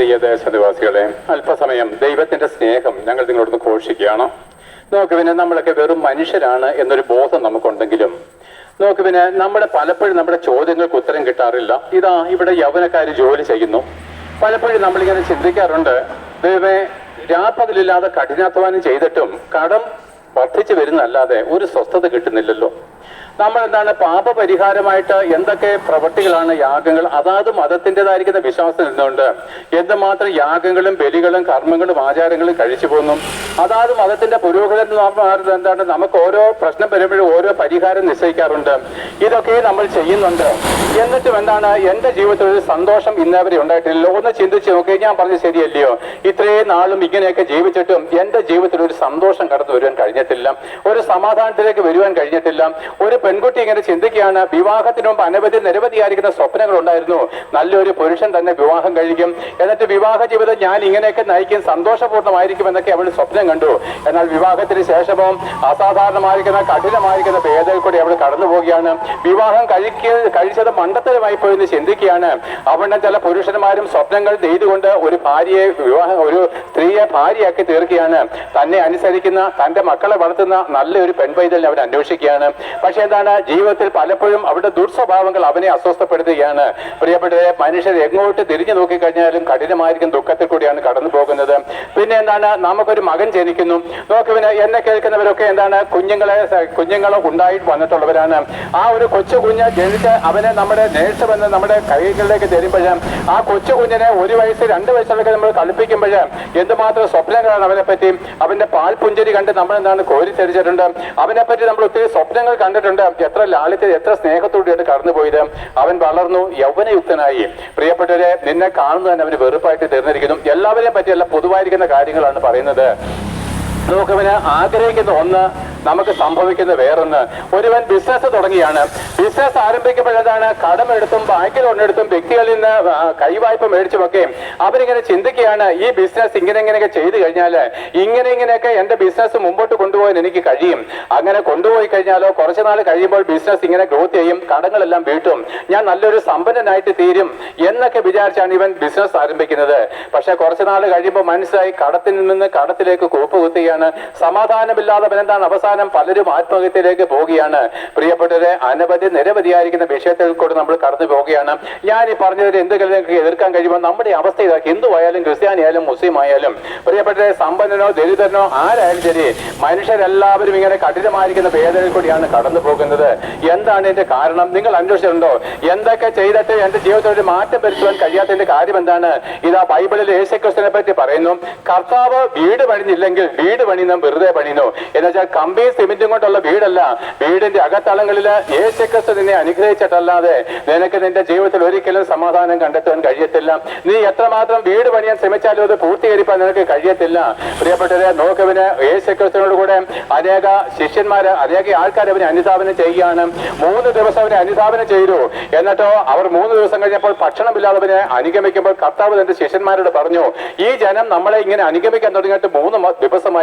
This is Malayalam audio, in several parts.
പ്രിയ ദേശനിവാസികളെ അല്പസമയം ദൈവത്തിന്റെ സ്നേഹം ഞങ്ങൾ നിങ്ങളോടൊന്ന് ഘോഷിക്കുകയാണ്. നോക്ക് പിന്നെ നമ്മളൊക്കെ വെറും മനുഷ്യരാണ് എന്നൊരു ബോധം നമുക്കുണ്ടെങ്കിലും നോക്ക് പിന്നെ നമ്മുടെ പലപ്പോഴും നമ്മുടെ ചോദ്യങ്ങൾക്ക് ഉത്തരം കിട്ടാറില്ല. ഇതാ ഇവിടെ യൗവനക്കാർ ജോലി ചെയ്യുന്നു. പലപ്പോഴും നമ്മളിങ്ങനെ ചിന്തിക്കാറുണ്ട് ദൈവമേ രാപ്പകലില്ലാതെ കഠിനാധ്വാനം ചെയ്തിട്ടും കടം വർദ്ധിച്ചു വരുന്നല്ലാതെ ഒരു സ്വസ്ഥത കിട്ടുന്നില്ലല്ലോ. നമ്മൾ എന്താണ് പാപപരിഹാരമായിട്ട് എന്തൊക്കെ പ്രവൃത്തികളാണ് യാഗങ്ങൾ? അതാത് മതത്തിന്റെതായിരിക്കുന്ന വിശ്വാസം നിന്നുകൊണ്ട് എന്തുമാത്രം യാഗങ്ങളും ബലികളും കർമ്മങ്ങളും ആചാരങ്ങളും കഴിച്ചു പോകുന്നു അതാത് മതത്തിന്റെ പുരോഗതി എന്താണ് നമുക്ക് ഓരോ പ്രശ്നം വരുമ്പോഴും ഓരോ പരിഹാരം നിശ്ചയിക്കാറുണ്ട്. ഇതൊക്കെ നമ്മൾ ചെയ്യുന്നുണ്ട്. എന്നിട്ടും എന്താണ് എന്റെ ജീവിതത്തിൽ ഒരു സന്തോഷം ഇന്നേവരെ ഉണ്ടായിട്ടില്ല. ഒന്ന് ചിന്തിച്ച് നോക്കി ഞാൻ പറഞ്ഞ ശരിയല്ലയോ? ഇത്രയും നാളും ഇങ്ങനെയൊക്കെ ജീവിച്ചിട്ടും എന്റെ ജീവിതത്തിൽ ഒരു സന്തോഷം കടന്നു വരുവാൻ കഴിഞ്ഞിട്ടില്ല. ഒരു സമാധാനത്തിലേക്ക് വരുവാൻ കഴിഞ്ഞിട്ടില്ല. ഒരു പെൺകുട്ടി ഇങ്ങനെ ചിന്തിക്കുകയാണ്. വിവാഹത്തിന് മുമ്പ് അനവധി നിരവധിയായിരിക്കുന്ന സ്വപ്നങ്ങൾ ഉണ്ടായിരുന്നു നല്ലൊരു പുരുഷൻ തന്നെ വിവാഹം കഴിക്കും. എന്നിട്ട് വിവാഹ ജീവിതം ഞാൻ ഇങ്ങനെയൊക്കെ നയിക്കും സന്തോഷപൂർണമായിരിക്കും എന്നൊക്കെ അവൾ സ്വപ്നം കണ്ടു. എന്നാൽ വിവാഹത്തിന് ശേഷവും അസാധാരണമായിരിക്കുന്ന കഠിനമായിരിക്കുന്ന ഭേദയിൽ കൂടി അവൾ കടന്നു പോവുകയാണ്. വിവാഹം കഴിക്ക കഴിച്ചത് മണ്ടത്തരമായി പോയെന്ന് ചിന്തിക്കുകയാണ്. അവളുടെ ചില പുരുഷന്മാരും സ്വപ്നങ്ങൾ ചെയ്തുകൊണ്ട് ഒരു ഭാര്യയെ വിവാഹം ഒരു സ്ത്രീയെ ഭാര്യയാക്കി തീർക്കുകയാണ്. തന്നെ അനുസരിക്കുന്ന തന്റെ മക്കളെ വളർത്തുന്ന നല്ലൊരു പെൺപൈതലിനെ അവൻ അന്വേഷിക്കുകയാണ്. പക്ഷെ എന്താണ് ജീവിതത്തിൽ പലപ്പോഴും അവരുടെ ദുർസ്വഭാവങ്ങൾ അവനെ അസ്വസ്ഥപ്പെടുത്തുകയാണ്. പ്രിയപ്പെട്ടവരെ മനുഷ്യർ എങ്ങോട്ട് തിരിഞ്ഞു നോക്കിക്കഴിഞ്ഞാലും കഠിനമായിരിക്കും ദുഃഖത്തിൽ കൂടിയാണ് കടന്നു പോകുന്നത്. പിന്നെ എന്താണ് നമുക്കൊരു മകൻ ജനിക്കുന്നു. നോക്കുവിന് എന്നെ കേൾക്കുന്നവരൊക്കെ എന്താണ് കുഞ്ഞുങ്ങളെ കുഞ്ഞുങ്ങളെ ഉണ്ടായിട്ട് വന്നിട്ടുള്ളവരാണ്. ആ ഒരു കൊച്ചു കുഞ്ഞ് ജനിച്ച് അവനെ നമ്മുടെ നേഴ്സ് വന്ന് നമ്മുടെ കൈകളിലേക്ക് തരുമ്പോഴും ആ കൊച്ചു കുഞ്ഞിനെ ഒരു വയസ്സ് രണ്ട് വയസ്സിലൊക്കെ നമ്മൾ കളിപ്പിക്കുമ്പോൾ എന്തുമാത്രം സ്വപ്നങ്ങളാണ് അവനെ പറ്റി അവന്റെ പാൽ പുഞ്ചരി കണ്ട് നമ്മൾ എന്താണ് കോരിത്തരിച്ചിട്ടുണ്ട് അവനെ പറ്റി നമ്മൾ ഒത്തിരി സ്വപ്നങ്ങൾ കണ്ടിട്ടുണ്ട്. എത്ര ലാളിത്യം എത്ര സ്നേഹത്തോടെയാണ് കടന്നുപോയത് അവൻ വളർന്നു യൗവനയുക്തനായി. പ്രിയപ്പെട്ടവരെ നിന്നെ കാണുന്നത് തന്നെ അവന് വെറുപ്പായിട്ട് തീർന്നിരിക്കുന്നു. എല്ലാവരെയും പറ്റിയല്ല പൊതുവായിരിക്കുന്ന കാര്യങ്ങളാണ് പറയുന്നത്. നമുക്കവന് ആഗ്രഹിക്കുന്ന ഒന്ന് നമുക്ക് സംഭവിക്കുന്ന വേറൊന്ന്. ഒരുവൻ ബിസിനസ് തുടങ്ങിയാണ്. ബിസിനസ് ആരംഭിക്കുമ്പോഴതാണ് കടമെടുത്തും ബാങ്കിൽ കൊണ്ടെടുത്തും വ്യക്തികളിൽ നിന്ന് കൈവായ്പ മേടിച്ചുമൊക്കെ അവരിങ്ങനെ ചിന്തിക്കുകയാണ് ഈ ബിസിനസ് ഇങ്ങനെ ഇങ്ങനെയൊക്കെ ചെയ്തു കഴിഞ്ഞാൽ ഇങ്ങനെ ഇങ്ങനെയൊക്കെ എന്റെ ബിസിനസ് മുമ്പോട്ട് കൊണ്ടുപോകാൻ എനിക്ക് കഴിയും. അങ്ങനെ കൊണ്ടുപോയി കഴിഞ്ഞാലോ കുറച്ച് നാൾ കഴിയുമ്പോൾ ബിസിനസ് ഇങ്ങനെ ഗ്രോത്ത് ചെയ്യും കടങ്ങളെല്ലാം വീട്ടും. ഞാൻ നല്ലൊരു സമ്പന്നനായിട്ട് തീരും എന്നൊക്കെ വിചാരിച്ചാണ് ഇവൻ ബിസിനസ് ആരംഭിക്കുന്നത്. പക്ഷെ കുറച്ച് നാൾ കഴിയുമ്പോൾ മനസ്സിലായി കടത്തിൽ നിന്ന് കടത്തിലേക്ക് കൂപ്പ് കുത്തുകയാണ് സമാധാനമില്ലാതെ എന്താണ് അവസാനം പലരും ആത്മഹത്യയിലേക്ക് പോവുകയാണ്. പ്രിയപ്പെട്ടവരെ അനവധി നിരവധിയായിരിക്കുന്ന വിഷയത്തിൽ കൂടെ നമ്മൾ കടന്നു പോവുകയാണ്. ഞാൻ ഈ പറഞ്ഞതിൽ നിങ്ങൾക്ക് എതിർക്കാൻ കഴിയുമ്പോൾ നമ്മുടെ അവസ്ഥ ഇതാക്കി ഹിന്ദു ആയാലും ക്രിസ്ത്യാനി ആയാലും മുസ്ലിം ആയാലും പ്രിയപ്പെട്ടവരെ സമ്പന്നനോ ദരിദ്രനോ ആരായാലും ശരി മനുഷ്യരെല്ലാവരും ഇങ്ങനെ കഠിനമായിരിക്കുന്ന വേദനയിൽ കൂടിയാണ് കടന്നു പോകുന്നത്. എന്താണ് ഇതിന്റെ കാരണം? നിങ്ങൾ അന്വേഷിച്ചിട്ടുണ്ടോ? എന്തൊക്കെ ചെയ്തിട്ട് എന്റെ ജീവിതത്തിൽ ഒരു മാറ്റം വരുത്തുവാൻ കഴിയാത്തതിന്റെ കാര്യം എന്താണ്? ഇതാ ബൈബിളിൽ യേശുക്രിസ്തുവിനെ പറ്റി പറയുന്നു കർത്താവ് വീട് പണിഞ്ഞില്ലെങ്കിൽ വീട് പണിയുന്ന വെറുതെ പണിയുന്നു എന്നുവെച്ചാൽ കമ്പിയും സിമെന്റും കൊണ്ടുള്ള വീടല്ല. വീടിന്റെ അകത്തളങ്ങളിൽ യേശുക്രിസ്തു നിന്നെ അനുഗ്രഹിച്ചിട്ടല്ലാതെ നിനക്ക് നിന്റെ ജീവിതത്തിൽ ഒരിക്കലും സമാധാനം കണ്ടെത്താൻ കഴിയത്തില്ല. നീ എത്രമാത്രം വീട് പണിയാൻ ശ്രമിച്ചാലും അത് പൂർത്തീകരിക്കാൻ നിനക്ക് കഴിയത്തില്ല. പ്രിയപ്പെട്ടവരെ നോക്കവിന് യേശുക്രിസ്തുവിനോട് കൂടെ അനേക ശിഷ്യന്മാര് അനേക ആൾക്കാർ അവനെ അനുധാപനം ചെയ്യുകയാണ്. മൂന്ന് ദിവസം അവനെ അനുധാപനം ചെയ്തു. എന്നിട്ടോ അവർ മൂന്ന് ദിവസം കഴിഞ്ഞപ്പോൾ ഭക്ഷണമില്ലാതെ അവനെ അനുഗമിക്കുമ്പോൾ കർത്താവ് തന്റെ ശിഷ്യന്മാരോട് പറഞ്ഞു ഈ ജനം നമ്മളെ ഇങ്ങനെ അനുഗമിക്കാൻ തുടങ്ങിയിട്ട് മൂന്ന് മ-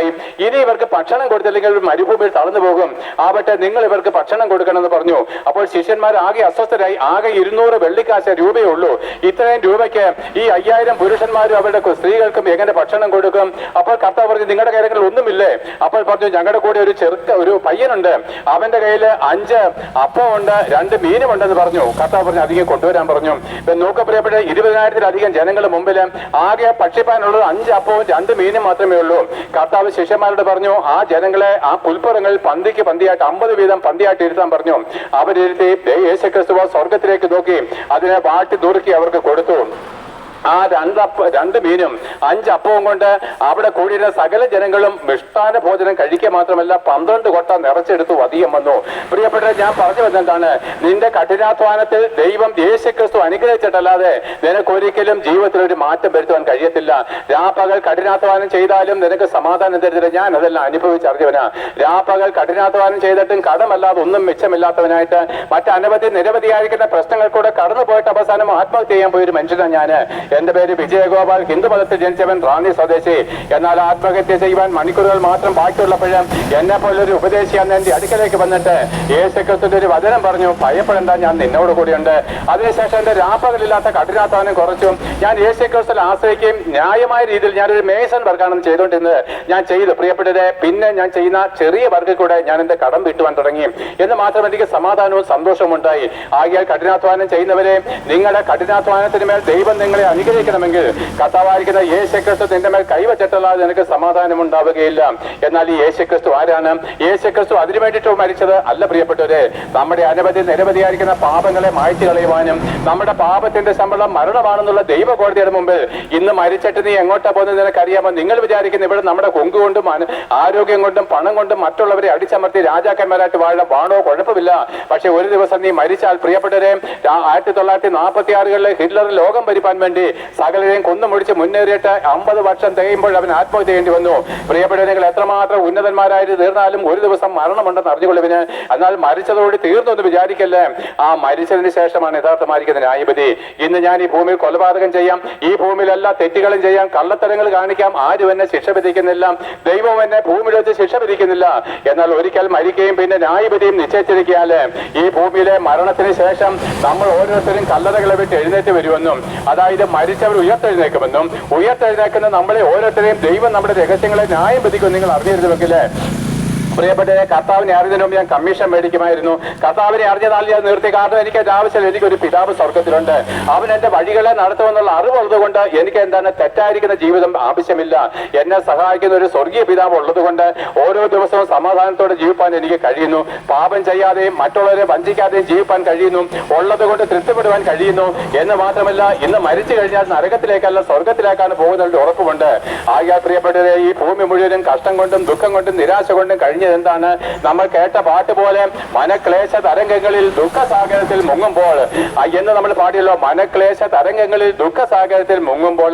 ദിവസമായി ഇനി ഇവർക്ക് ഭക്ഷണം കൊടുത്തില്ലെങ്കിൽ മരുഭൂമിയിൽ തളർന്നു പോകും. ആവട്ടെ നിങ്ങൾ ഇവർക്ക് ഭക്ഷണം കൊടുക്കണമെന്ന് പറഞ്ഞു. അപ്പോൾ ശിഷ്യന്മാർ ആകെ അസ്വസ്ഥരായി. ആകെ ഇരുന്നൂറ് വെള്ളിക്കാശ രൂപയേ ഉള്ളൂ. ഇത്രയും രൂപയ്ക്ക് ഈ അയ്യായിരം പുരുഷന്മാരും അവരുടെ സ്ത്രീകൾക്കും എങ്ങനെ ഭക്ഷണം കൊടുക്കും? അപ്പോൾ കർത്താവ് പറഞ്ഞു നിങ്ങളുടെ കാര്യങ്ങളിൽ ഒന്നുമില്ലേ? അപ്പോൾ പറഞ്ഞു ഞങ്ങളുടെ കൂടെ ഒരു ചെറുക്ക ഒരു പയ്യനുണ്ട്. അവന്റെ കയ്യിൽ അഞ്ച് അപ്പമുണ്ട് രണ്ട് മീനും ഉണ്ടെന്ന് പറഞ്ഞു. കർത്താവ് പറഞ്ഞു അധികം കൊണ്ടുവരാൻ പറഞ്ഞു. ഇപ്പൊ നോക്ക പ്രിയപ്പെട്ട ഇരുപതിനായിരത്തിലധികം ജനങ്ങൾ മുമ്പിൽ ആകെ ഭക്ഷിപ്പാനുള്ളത് അഞ്ച് അപ്പവും രണ്ട് മീനും മാത്രമേ ഉള്ളൂ. കർത്താവ് ശിഷ്യന്മാരോട് പറഞ്ഞു ആ ജനങ്ങളെ ആ പുൽപ്പുറങ്ങൾ പന്തിക്ക് പന്തിയായിട്ട് അമ്പത് വീതം പന്തിയായിട്ട് ഇരുത്താൻ പറഞ്ഞു. അവരിരുത്തി യേശുക്രിസ്തുവ സ്വർഗത്തിലേക്ക് നോക്കി അതിനെ വാട്ടി ദൂർക്കി അവർക്ക് കൊടുത്തു. ആ രണ്ടപ്പ രണ്ട് മീനും അഞ്ചപ്പവും കൊണ്ട് അവിടെ കൂടിയിരുന്ന സകല ജനങ്ങളും മിഷ്ടാന ഭോജനം കഴിക്കുക മാത്രമല്ല പന്ത്രണ്ട് കൊട്ട നിറച്ചെടുത്തു അധികം വന്നു. പ്രിയപ്പെട്ട ഞാൻ പറഞ്ഞു വന്നെന്താണ് നിന്റെ കഠിനാധ്വാനത്തിൽ ദൈവം യേശുക്രിസ്തു അനുഗ്രഹിച്ചിട്ടല്ലാതെ നിനക്കൊരിക്കലും ജീവിതത്തിൽ ഒരു മാറ്റം വരുത്തുവാൻ കഴിയത്തില്ല. രാപ്പകൽ കഠിനാധ്വാനം ചെയ്താലും നിനക്ക് സമാധാനം തരുന്നില്ല ഞാൻ അതെല്ലാം അനുഭവിച്ചറിഞ്ഞവനാ രാപ്പകൽ കഠിനാധ്വാനം ചെയ്തിട്ടും കടമല്ലാതെ ഒന്നും മിച്ചമില്ലാത്തവനായിട്ട് മറ്റനവധി നിരവധിയായിരിക്കുന്ന പ്രശ്നങ്ങൾ കൂടെ കടന്നു പോയിട്ട് അവസാനം ആത്മഹത്യ ചെയ്യാൻ പോയൊരു മനുഷ്യനാണ് ഞാൻ എന്റെ പേര് വിജയഗോപാൽ. ഹിന്ദു മതത്തിൽ ജനിച്ചവൻ റാന്നി സ്വദേശി. എന്നാൽ ആത്മഹത്യ ചെയ്യുവാൻ മണിക്കൂറുകൾ മാത്രം ബാക്കിയുള്ളപ്പോഴും എന്നെ പോലൊരു ഉപദേശി അന്ന് എന്റെ അടുക്കലേക്ക് വന്നിട്ട് യേശുക്രിസ്തുവിന്റെ ഒരു വചനം പറഞ്ഞു. ഭയപ്പെടേണ്ട ഞാൻ നിന്നോട് കൂടിയുണ്ട്. അതിനുശേഷം എന്റെ രാപ്പകലില്ലാത്ത കഠിനാധ്വാനം കുറച്ചും ഞാൻ യേശുക്രിസ്തുവിൽ ആശ്രയിക്കുകയും ന്യായമായ രീതിയിൽ ഞാനൊരു മേസൺ വർക്കാണെന്ന് ചെയ്തുകൊണ്ടിരുന്നത് ഞാൻ ചെയ്തു. പ്രിയപ്പെട്ടത് പിന്നെ ഞാൻ ചെയ്യുന്ന ചെറിയ വർക്കിൽ കൂടെ ഞാൻ എന്റെ കടം വീട്ടുവാൻ തുടങ്ങി. എന്ന് മാത്രം എനിക്ക് സമാധാനവും സന്തോഷവും ഉണ്ടായി. ആകിയാൽ കഠിനാധ്വാനം ചെയ്യുന്നവരെ നിങ്ങളുടെ കഠിനാധ്വാനത്തിന് മേൽ ദൈവം നിങ്ങളെ അനുഗ്രഹിക്കണമെങ്കിൽ കഥാവായിരിക്കുന്ന യേശുക്രിസ്തു നിന്റെ മേൽ കൈവച്ചിട്ടല്ലാതെ നിനക്ക് സമാധാനം ഉണ്ടാവുകയില്ല എന്നാൽ ഈ യേശുക്രിസ്തു ആരാണ്? യേശുക്രിസ്തു അതിനു വേണ്ടിയിട്ട് മരിച്ചത് അല്ല പ്രിയപ്പെട്ടവരെ. നമ്മുടെ അനവധി നിരവധിയായിരിക്കുന്ന പാപങ്ങളെ മായ്ച്ചു കളയുവാനും നമ്മുടെ പാപത്തിന്റെ ശമ്പളം മരണമാണെന്നുള്ള ദൈവ കോടതിയുടെ മുമ്പിൽ ഇന്ന് മരിച്ചിട്ട് നീ എങ്ങോട്ടാ പോകുന്നത് നിനക്കറിയാമോ? നിങ്ങൾ വിചാരിക്കുന്ന ഇവിടെ നമ്മുടെ കൊങ്ക് കൊണ്ടും ആരോഗ്യം കൊണ്ടും പണം കൊണ്ടും മറ്റുള്ളവരെ അടിച്ചമർത്തി രാജാക്കന്മാരായിട്ട് വാഴ വാണോ കുഴപ്പമില്ല. പക്ഷെ ഒരു ദിവസം നീ മരിച്ചാൽ പ്രിയപ്പെട്ടവരെ ആയിരത്തി തൊള്ളായിരത്തി നാൽപ്പത്തി ആറുകളിൽ ഹിറ്റ്ലർ ലോകം ഭരിപ്പാൻ വേണ്ടി സകലരെയും കൊന്നുമുടിച്ച് മുന്നേറിയിട്ട് അമ്പത് വർഷം തികയുമ്പോൾ അവൻ ആത്മഹത്യ ചെയ്യേണ്ടി വന്നു. പ്രിയപ്പെട്ട നിങ്ങൾ എത്രമാത്രം ഉന്നതന്മാരായിട്ട് തീർന്നാലും ഒരു ദിവസം മരണമുണ്ടെന്ന് അറിഞ്ഞുകൊള്ളുവിന്. എന്നാൽ മരിച്ചതോട് തീർന്നു എന്ന് വിചാരിക്കല്ലേ. ആ മരിച്ചതിന് ശേഷമാണ് യഥാർത്ഥമായിരിക്കുന്ന ന്യായപതി ഇന്ന് ഞാൻ ഈ ഭൂമിയിൽ കൊലപാതകം ചെയ്യാം. ഈ ഭൂമിയിൽ എല്ലാ തെറ്റുകളും ചെയ്യാം. കള്ളത്തരങ്ങൾ കാണിക്കാം. ആരും എന്നെ ശിക്ഷ വിധിക്കുന്നില്ല. ദൈവം എന്നെ ഭൂമിയിൽ വെച്ച് ശിക്ഷ വിധിക്കുന്നില്ല. എന്നാൽ ഒരിക്കൽ മരിക്കുകയും പിന്നെ ന്യായപതിയും നിശ്ചയിച്ചിരിക്കാൽ ഈ ഭൂമിയിലെ മരണത്തിന് ശേഷം നമ്മൾ ഓരോരുത്തരും കല്ലറകളെ വിട്ട് എഴുന്നേറ്റ് വരുമെന്നും. അതായത് മരിച്ചവർ ഉയർത്തെഴുന്നേക്കുമെന്നും ഉയർത്തെഴുന്നേക്കുന്ന നമ്മളെ ഓരോരുത്തരെയും ദൈവം നമ്മുടെ രഹസ്യങ്ങളെ ന്യായം വിധിക്കും നിങ്ങൾ അറിഞ്ഞിരുന്നുവെങ്കിലേ പ്രിയപ്പെട്ടവരെ കർത്താവിനെ അറിഞ്ഞതിന് മുമ്പ് ഞാൻ കമ്മീഷൻ മേടിക്കുമായിരുന്നു. കർത്താവിനെ അറിഞ്ഞതാൽ ഞാൻ നിർത്തി. കാരണം എനിക്ക് എന്റെ ആവശ്യം എനിക്കൊരു പിതാവ് സ്വർഗത്തിലുണ്ട്. അവൻ എന്റെ വഴികളെ നടത്തുമെന്നുള്ള അറിവുള്ളത് എനിക്ക് എന്താണ് തെറ്റായിരിക്കുന്ന ജീവിതം ആവശ്യമില്ല. എന്നെ സഹായിക്കുന്ന ഒരു സ്വർഗീയ പിതാവ് ഉള്ളതുകൊണ്ട് ഓരോ ദിവസവും സമാധാനത്തോടെ ജീവിപ്പാൻ എനിക്ക് കഴിയുന്നു. പാപം ചെയ്യാതെയും മറ്റുള്ളവരെ വഞ്ചിക്കാതെയും ജീവിപ്പാൻ കഴിയുന്നു. ഉള്ളത് കൊണ്ട് തൃപ്തിപ്പെടുവാൻ കഴിയുന്നു. എന്ന് മാത്രമല്ല ഇന്ന് മരിച്ചു കഴിഞ്ഞാൽ നരകത്തിലേക്കല്ല സ്വർഗത്തിലേക്കാണ് പോകുന്നവരുടെ ഉറപ്പുമുണ്ട്. ആകെ പ്രിയപ്പെട്ടവരെ ഈ ഭൂമി മുഴുവനും കഷ്ടം കൊണ്ടും ദുഃഖം കൊണ്ടും നിരാശ കൊണ്ടും കഴിഞ്ഞത് എന്താണ്? നമ്മൾ കേട്ട പാട്ട് പോലെ മനക്ലേശ തരംഗങ്ങളിൽ ദുഃഖസാഗരത്തിൽ മുങ്ങുമ്പോൾ എന്ന് നമ്മൾ പാടിയല്ലോ മനക്ലേശ തരംഗങ്ങളിൽ ദുഃഖസാഗരത്തിൽ മുങ്ങുമ്പോൾ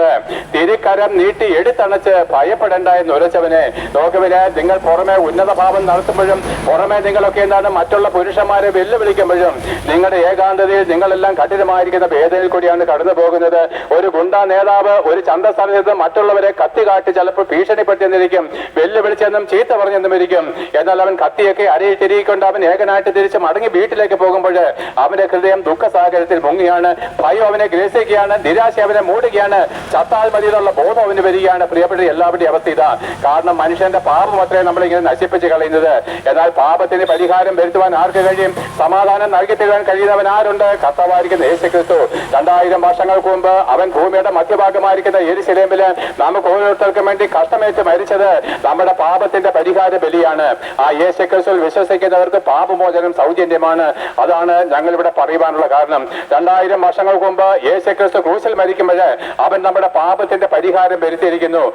തിരിക്കരം നീട്ടി എടുത്തണച്ച് ഭയപ്പെടേണ്ട എന്ന് ഉരച്ചവനെ. നോക്കുവിനെ നിങ്ങൾ പുറമെ ഉന്നത ഭാവം നടത്തുമ്പോഴും പുറമെ നിങ്ങളൊക്കെ എന്താണ് മറ്റുള്ള പുരുഷന്മാരെ വെല്ലുവിളിക്കുമ്പോഴും നിങ്ങളുടെ ഏകാന്തതയിൽ നിങ്ങളെല്ലാം കഠിനമായിരിക്കുന്ന ഭേദയിൽ കൂടിയാണ് കടന്നു പോകുന്നത്. ഒരു ഗുണ്ടാ നേതാവ് ഒരു ചന്തസ്ഥലത്ത് മറ്റുള്ളവരെ കത്തി കാട്ടി ചിലപ്പോൾ ഭീഷണിപ്പെട്ടെന്നിരിക്കും വെല്ലുവിളിച്ചെന്നും ചീത്ത പറഞ്ഞെന്നും ഇരിക്കും എന്നാൽ അവൻ കത്തിയൊക്കെ അരയിൽ അവൻ ഏകനായിട്ട് തിരിച്ച് മടങ്ങി വീട്ടിലേക്ക് പോകുമ്പോൾ അവന്റെ ഹൃദയം ദുഃഖ സാഹചര്യത്തിൽ മുങ്ങിയാണ്. ഭയം അവനെ ഗ്രസിക്കുകയാണ്. നിരാശ അവനെ മൂടുകയാണ്. ചത്താൽ മതിയിലുള്ള ബോധം അവന് വരികയാണ്. പ്രിയപ്പെട്ട എല്ലാവരുടെയും അവസ്ഥ ഇതാ. കാരണം മനുഷ്യന്റെ പാപം അത്രേ നമ്മളിങ്ങനെ നശിപ്പിച്ച് കളയുന്നത്. എന്നാൽ പാപത്തിന് പരിഹാരം വരുത്തുവാൻ ആർക്ക് കഴിയും? സമാധാനം നൽകി തരുവാൻ കഴിയുന്നവൻ ആരുണ്ട്? കർത്താവായിരിക്കുന്ന യേശു ക്രിസ്തു രണ്ടായിരം വർഷങ്ങൾക്ക് മുമ്പ് അവൻ ഭൂമിയുടെ മധ്യഭാഗമായിരിക്കുന്ന എരിശിലേമ്പിൽ നമുക്ക് ഓരോരുത്തർക്കും വേണ്ടി കഷ്ടമേറ്റ് മരിച്ചത് നമ്മുടെ പാപത്തിന്റെ പരിഹാര ബലിയാണ്. ആ യേശു ക്രിസ്തുവിൽ വിശ്വസിക്കുന്നവർക്ക് പാപമോചനം സൗജന്യമാണ്. അതാണ് ഞങ്ങൾ ഇവിടെ പറയുവാനുള്ള കാരണം. രണ്ടായിരം വർഷങ്ങൾക്ക് മുമ്പ് യേശു ക്രിസ്തു ക്രൂശിൽ മരിക്കുമ്പോൾ അവൻ നമ്മുടെ പാപത്തിന്റെ പരിഹാരം വരുത്തിയിരിക്കുന്നു.